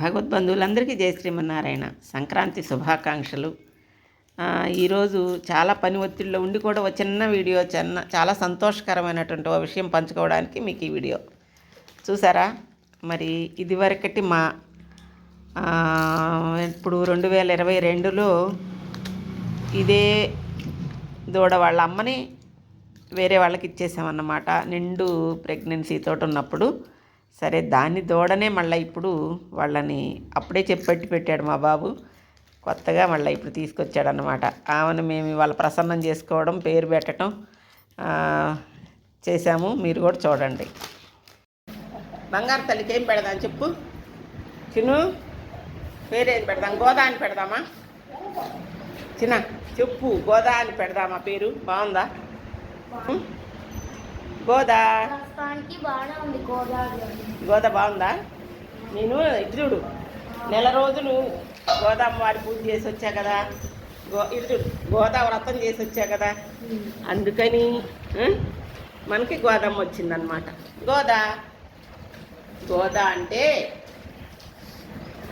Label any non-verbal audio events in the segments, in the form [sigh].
భగవద్బంధువులందరికీ జయ శ్రీమన్నారాయణ. సంక్రాంతి శుభాకాంక్షలు. ఈరోజు చాలా పని ఒత్తిడిలో ఉండి కూడా ఒక చిన్న వీడియో చిన్న చాలా సంతోషకరమైనటువంటి ఒక విషయం పంచుకోవడానికి మీకు ఈ వీడియో. చూసారా? మరి ఇదివరకటి మా ఇప్పుడు రెండు వేల ఇరవై రెండులో ఇదే దూడ వాళ్ళ అమ్మని వేరే వాళ్ళకి ఇచ్చేసామన్నమాట. నిండు ప్రెగ్నెన్సీ ఉన్నప్పుడు. సరే దాన్ని దూడనే మళ్ళీ ఇప్పుడు వాళ్ళని అప్పుడే చెప్పట్టి పెట్టాడు మా బాబు. కొత్తగా మళ్ళీ ఇప్పుడు తీసుకొచ్చాడు అనమాట ఆమెను మేము వాళ్ళ ప్రసన్నం చేసుకోవడం పేరు పెట్టడం చేశాము. మీరు కూడా చూడండి. బంగారు తల్లికి ఏం పెడదాం చెప్పు. చిను పేరేం పెడదాం? గోదా అని పెడదామా? చిన్న చెప్పు. గోదా అని పెడదామా పేరు? బాగుందా? గోదా? గోదా బాగుందా? నేను ఇటు చూడు. నెల రోజులు గోదామ్మ వారి పూజ చేసి వచ్చా కదా. గో ఇటు చూడు. గోదా వ్రతం చేసి వచ్చా కదా. అందుకని? మనకి గోదమ్మ వచ్చిందనమాట గోదా? గోదా అంటే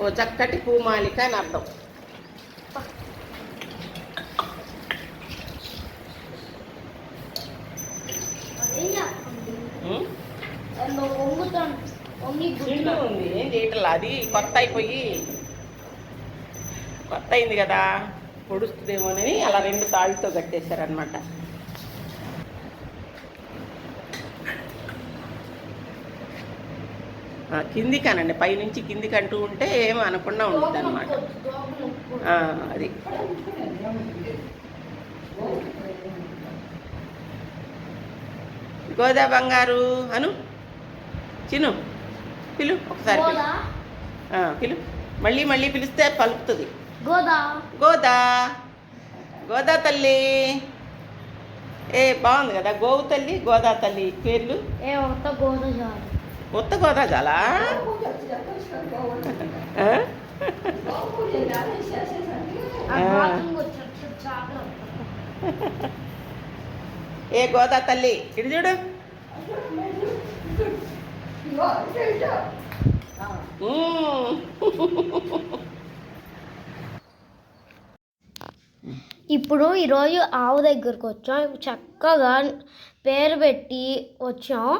ఓ చక్కటి పూమాలిక అని అర్థం. ఉంది. ఏం అది కొత్త అయిపోయి కొత్త అయింది కదా. పొడుస్తుందేమోనని అలా రెండు తాళ్ళతో కట్టేశారనమాట కిందికి అనండి పైనుంచి కిందికి అంటూ ఉంటే ఏం అనకుండా ఉంటుంది అనమాట అది. గోదా బంగారు. అను చిను. పిలు ఒకసారి పిలు. మళ్ళీ మళ్ళీ పిలిస్తే పలుకుతుంది. గోదా? గోదా. గోదా తల్లి. ఏ బాగుంది కదా. గోవు తల్లి గోదా తల్లి పేర్లు. ఏ ఒక్క గోదా చాలు. ఏ గోదా తల్లి. ఇటు చూడు. [laughs] ఇప్పుడు ఈరోజు ఆవు దగ్గరకు వచ్చాం. చక్కగా పేరు పెట్టి వచ్చాం.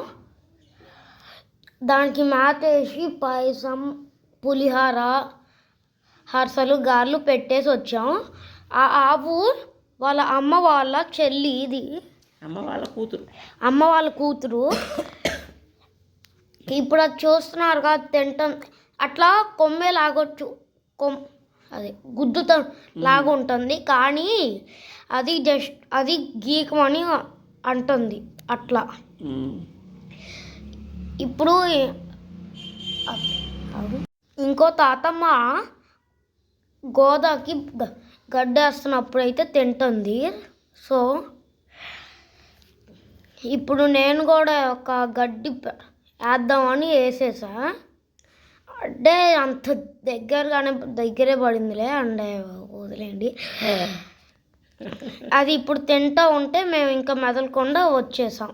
దానికి మేత వేసి పాయసం పులిహార హర్సలు గారెలు పెట్టేసి వచ్చాం. ఆ ఆవు వాళ్ళ అమ్మ వాళ్ళ చెల్లి ఇది. అమ్మ వాళ్ళ కూతురు. అమ్మ వాళ్ళ కూతురు. ఇప్పుడు అది చూస్తున్నారు కదా తింటాం. అట్లా కొమ్మే లాగొచ్చు. కొమ్ అది గుద్దుతో లాగా ఉంటుంది కానీ అది జస్ట్ అది గీకమని అంటుంది. అట్లా. ఇప్పుడు ఇంకో తాతమ్మ గోదాకి గడ్డేస్తున్నప్పుడు అయితే తింటుంది. సో ఇప్పుడు నేను కూడా ఒక గడ్డి వేద్దామని వేసేసా. అంటే అంత దగ్గరగానే దగ్గరే పడిందిలే అంటే వదిలేండి [laughs] అది ఇప్పుడు తింటా ఉంటే మేము ఇంకా మెదలకుండా వచ్చేసాం.